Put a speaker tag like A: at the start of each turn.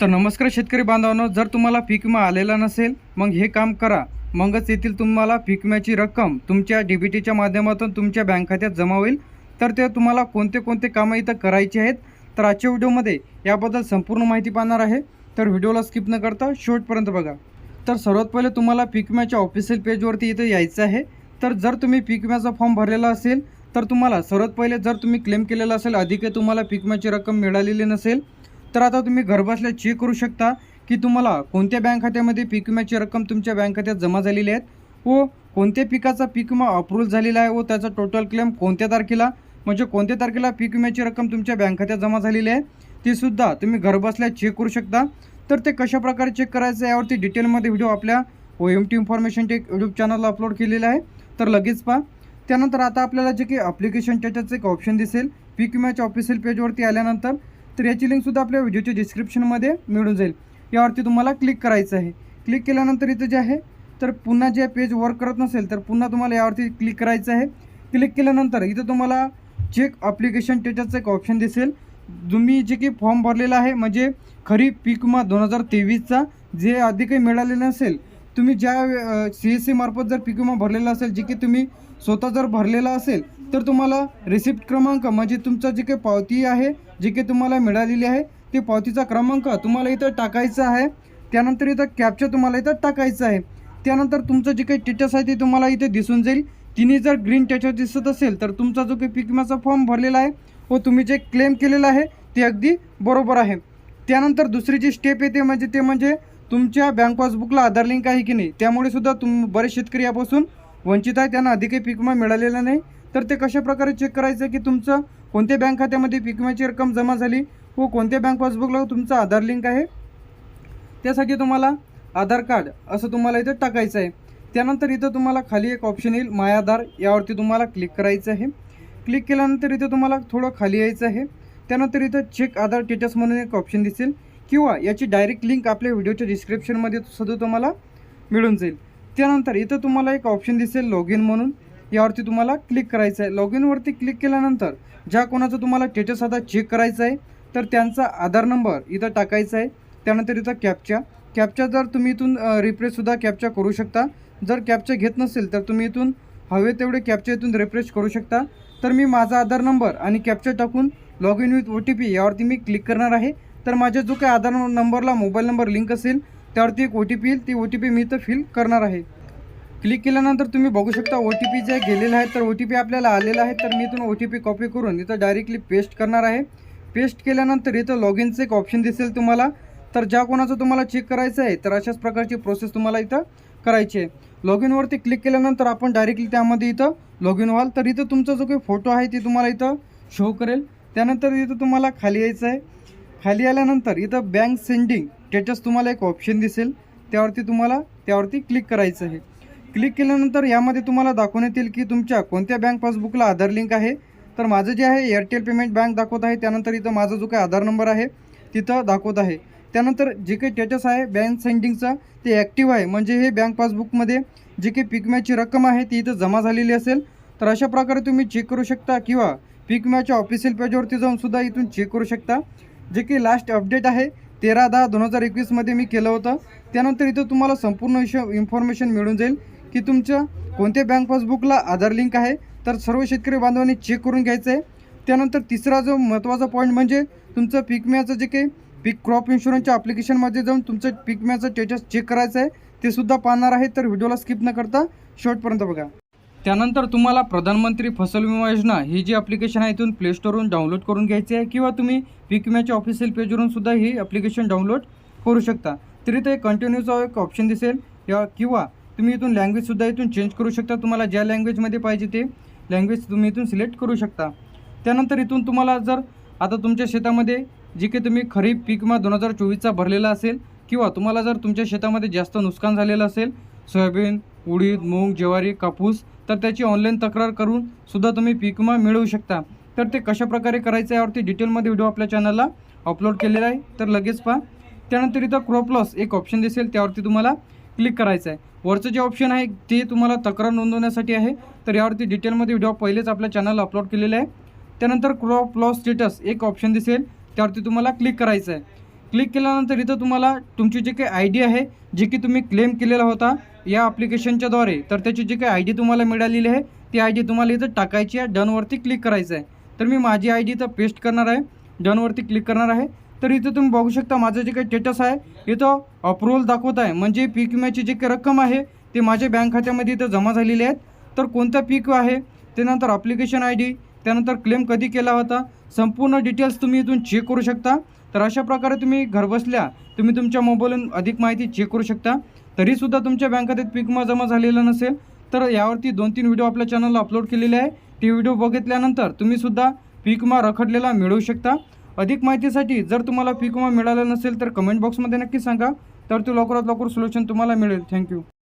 A: तर नमस्कार शेतकरी बांधवांनो जर तुम्हाला पीक विमा आलेला नसेल मग हे काम करा. मगच येथील तुम्हाला पीक विम्याची रक्कम तुमच्या डी बी टीच्या माध्यमातून तुमच्या बँक खात्यात जमा होईल. तर ते तुम्हाला कोणते कोणते कामं इथं करायचे आहेत तर आजच्या व्हिडिओमध्ये याबद्दल संपूर्ण माहिती पाहणार आहे. तर व्हिडिओला स्किप न करता शेवटपर्यंत बघा. तर सर्वात पहिले तुम्हाला पीक विम्याच्या ऑफिशियल पेजवरती इथं यायचं आहे. तर जर तुम्ही पीक विम्याचा फॉर्म भरलेला असेल तर तुम्हाला सर्वात पहिले जर तुम्ही क्लेम केलेला असेल अधिक तुम्हाला पीक विम्याची रक्कम मिळालेली नसेल तर आता तुम्ही घरबसल्या चेक करू शकता की तुम्हाला कोणत्या बँक खात्यामध्ये पीक विम्याची रक्कम तुमच्या बँक खात्यात जमा झालेली आहेत व कोणत्या पिकाचा पीक विमा अप्रूव्ह झालेला आहे व त्याचा टोटल क्लेम कोणत्या तारखेला म्हणजे कोणत्या तारखेला पीक विम्याची रक्कम तुमच्या बँक खात्यात जमा झालेली आहे ती सुद्धा तुम्ही घरबसल्या चेक करू शकता. तर ते कशा प्रकारे चेक करायचं आहे यावरती डिटेलमध्ये व्हिडिओ आपल्या O M T information tech YouTube चॅनलला अपलोड केलेलं आहे. तर लगेच पहा. त्यानंतर आता आपल्याला जे काही अप्लिकेशन त्याच्याचं एक ऑप्शन दिसेल. पीक विम्याच्या ऑफिशियल पेजवरती आल्यानंतर तर याची लिंकसुद्धा आपल्या व्हिडिओच्या डिस्क्रिप्शनमध्ये मिळून जाईल. यावरती तुम्हाला क्लिक करायचं आहे. क्लिक केल्यानंतर इथं जे आहे तर पुन्हा जे पेज वर्क करत नसेल तर पुन्हा तुम्हाला यावरती क्लिक करायचं आहे. क्लिक केल्यानंतर इथं तुम्हाला चेक अप्लिकेशन त्याच्याचं एक ऑप्शन दिसेल. तुम्ही जे की फॉर्म भरलेला आहे म्हणजे खरीप पीक विमा दोन हजार तेवीसचा जे आधी काही मिळालेलं नसेल तुम्ही ज्या सी एस सी मार्फत जर पीक विमा भरलेला असेल जे की तुम्ही स्वतः जर भरलेला असेल तर तुम्हाला रिसिप्ट क्रमांक म्हणजे तुमचा जे काही पावती आहे जे काही तुम्हाला मिळालेली आहे ते पावतीचा क्रमांक तुम्हाला इथं टाकायचा आहे. त्यानंतर इथं कॅप्चा तुम्हाला इथं टाकायचं आहे. त्यानंतर तुमचं जे काही स्टेटस आहे ते तुम्हाला इथे दिसून जाईल. तिने जर ग्रीन स्टेटस दिसत असेल तर तुमचा जो काही पिकमाचा फॉर्म भरलेला आहे व तुम्ही जे क्लेम केलेलं आहे ते अगदी बरोबर आहे. त्यानंतर दुसरी जी स्टेप येते म्हणजे ते म्हणजे तुमच्या बँक पासबुकला आधार लिंक आहे की नाही त्यामुळे सुद्धा तुम बरेच शेतकरी यापासून वंचित आहे. त्यांना अधिकही पिकमा विमा मिळालेला नाही. तर ते कशा प्रकारे चेक करायचं की तुमचं कोणत्या बँक खात्यामध्ये पीक विम्याची रक्कम जमा झाली? व कोणत्या बँक पासबुकला तुमचं आधार लिंक आहे? त्यासाठी तुम्हाला आधार कार्ड असं तुम्हाला इथं टाकायचं आहे. त्यानंतर इथं तुम्हाला खाली एक ऑप्शन येईल माय आधार यावरती तुम्हाला क्लिक करायचं आहे. क्लिक केल्यानंतर इथं तुम्हाला थोडं खाली यायचं आहे. त्यानंतर इथं चेक आधार स्टेटस म्हणून एक ऑप्शन दिसेल किंवा याची डायरेक्ट लिंक आपल्या व्हिडिओच्या डिस्क्रिप्शनमध्ये सुद्धा तुम्हाला मिळून जाईल. त्यानंतर इथं तुम्हाला एक ऑप्शन दिसेल लॉग इन म्हणून. यावरती तुम्हाला क्लिक करायचं आहे लॉग इनवरती क्लिक केल्यानंतर ज्या कोणाचं तुम्हाला स्टेटस आता चेक करायचं आहे तर त्यांचा आधार नंबर इथं टाकायचा आहे त्यानंतर इथं कॅपच्या कॅपच्या जर तुम्ही इथून रिफ्रेशसुद्धा कॅपच्या करू शकता. जर कॅपच्या घेत नसेल तर तुम्ही इथून हवे तेवढे कॅपच्या इथून रिफ्रेश करू शकता. तर मी माझा आधार नंबर आणि कॅपच्या टाकून log in with O T P यावरती मी क्लिक करणार आहे. तर माझ्या जो काही आधार नंबरला मोबाईल नंबर लिंक असेल त्यावरती एक ओ टी पी येईल. ती ओ टी पी मी इथं फिल करणार आहे. क्लिक केल्यानंतर तुम्ही बघू शकता ओ टी पी जे गेलेलं आहे तर ओ टी पी आपल्याला आलेला आहे तर मी इथून ओ टी पी कॉपी करून इथं डायरेक्टली पेस्ट करणार आहे. पेस्ट केल्यानंतर इथं लॉग इनचं एक ऑप्शन दिसेल तुम्हाला. तर ज्या कोणाचं तुम्हाला चेक करायचं आहे तर अशाच प्रकारची प्रोसेस तुम्हाला इथं करायची आहे. लॉग इनवरती क्लिक केल्यानंतर आपण डायरेक्टली त्यामध्ये इथं लॉग इन व्हाल. तर इथं तुमचा जो काही फोटो आहे ते तुम्हाला इथं शो करेल. त्यानंतर इथं तुम्हाला खाली यायचं आहे. खाली आल्यानंतर इथं बँक सेंडिंग स्टेटस तुम्हाला एक ऑप्शन दिसेल. त्यावरती तुम्हाला त्यावरती क्लिक करायचं आहे. क्लिक केल्यानंतर यामध्ये तुम्हाला दाखवण्यात येईल की तुमच्या कोणत्या बँक पासबुकला आधार लिंक आहे. तर माझं जे आहे एअरटेल पेमेंट बँक दाखवत आहे. त्यानंतर इथं माझा जो काही आधार नंबर आहे तिथं दाखवत आहे. त्यानंतर जे काही स्टेटस आहे बँक सेंडिंगचं ते ॲक्टिव्ह आहे. म्हणजे हे बँक पासबुकमध्ये जी काही पिकम्याची रक्कम आहे ती इथं जमा झालेली असेल. तर अशा प्रकारे तुम्ही चेक करू शकता किंवा पिकम्याच्या ऑफिशियल पेजवरती जाऊन सुद्धा इथून चेक करू शकता. जे की लास्ट अपडेट आहे तेरा दहा दोन हजार एकवीसमध्ये मी केलं होतं. त्यानंतर इथं तुम्हाला संपूर्ण विषय इन्फॉर्मेशन मिळून जाईल. की तुमच्या कोणत्या बँक पासबुकला आधार लिंक आहे? तर सर्व शेतकरी बांधवांनी चेक करून घ्यायचं आहे त्यानंतर तिसरा जो महत्त्वाचा पॉईंट म्हणजे तुमचं पीक विम्याचं जे काही पीक क्रॉप इन्शुरन्सच्या ॲप्लिकेशनमध्ये जाऊन तुमचं पीक विम्याचं स्टेटस चेक करायचं आहे ते सुद्धा पाहणार आहे तर व्हिडिओला स्किप न करता शेवटपर्यंत बघा. त्यानंतर तुम्हाला प्रधानमंत्री फसल विमा योजना ही जी ॲप्लिकेशन आहे इथून प्लेस्टोरवरून डाउनलोड करून घ्यायची आहे किंवा तुम्ही पीक विम्याच्या ऑफिशियल पेजवरून सुद्धा ही ॲप्लिकेशन डाउनलोड करू शकता. तरी ते कंटिन्यूचा एक ऑप्शन दिसेल या किंवा तुम्ही इथून लँग्वेजसुद्धा इथून चेंज करू शकता. तुम्हाला ज्या लँग्वेजमध्ये पाहिजे ते लँग्वेज तुम्ही इथून सिलेक्ट करू शकता. त्यानंतर इथून तुम्हाला जर आता तुमच्या शेतामध्ये जे काही तुम्ही खरीप पीक विमा दोन हजार चोवीसचा भरलेला असेल किंवा तुम्हाला जर तुमच्या शेतामध्ये जास्त नुकसान झालेलं असेल सोयाबीन उडीद मूग ज्वारी कापूस तर त्याची ऑनलाईन तक्रार करून सुद्धा तुम्ही पीक विमा मिळवू शकता. तर ते कशा प्रकारे करायचं यावरती डिटेलमध्ये व्हिडिओ आपल्या चॅनलला अपलोड केलेला आहे. तर लगेच पहा. त्यानंतर इथं क्रॉप लॉस एक ऑप्शन दिसेल. त्यावरती तुम्हाला क्लिक करायचं आहे वरचं जे ऑप्शन आहे ते तुम्हाला तक्रार नोंदवण्यासाठी आहे. तर यावरती डिटेलमध्ये व्हिडिओ पहिलेच आपल्या चॅनलला अपलोड केलेले आहे. त्यानंतर क्रॉप लॉस स्टेटस एक ऑप्शन दिसेल. त्यावरती तुम्हाला क्लिक करायचं आहे क्लिक केल्यानंतर इथं तुम्हाला तुमची जी काही आय डी आहे जी की तुम्ही क्लेम केलेला होता या ॲप्लिकेशनच्याद्वारे तर त्याची जी काही आय डी तुम्हाला मिळालेली आहे ती आय डी तुम्हाला इथं टाकायची आहे. डनवरती क्लिक करायचं आहे तर मी माझी आय डी इथं पेस्ट करणार आहे. डनवरती क्लिक करणार आहे. तर इथं तुम्ही बघू शकता माझं जे काही स्टेटस आहे इथं अप्रुव्हल दाखवत आहे. म्हणजे पीक विम्याची जी काही रक्कम आहे ती माझ्या बँक खात्यामध्ये इथं जमा झालेली आहेत तर कोणता पीक आहे त्यानंतर अप्लिकेशन आय डी त्यानंतर क्लेम कधी केला होता संपूर्ण डिटेल्स तुम्ही इथून चेक करू शकता. तर अशा प्रकारे तुम्ही घरबसल्या तुम्ही तुमच्या मोबाईलवरून अधिक माहिती चेक करू शकता. तरीसुद्धा तुमच्या बँक खात्यात पीक विमा जमा झालेला नसेल तर यावरती दोन तीन व्हिडिओ आपल्या चॅनलला अपलोड केलेले आहे. ते व्हिडिओ बघितल्यानंतर तुम्हीसुद्धा पीक विमा रखडलेला मिळवू शकता. अधिक माहितीसाठी जर तुम्हाला पीक विमा मिळाला नसेल तर कमेंट बॉक्समध्ये नक्की सांगा. तर ते लवकरात लवकर सोल्युशन तुम्हाला मिळेल. थँक्यू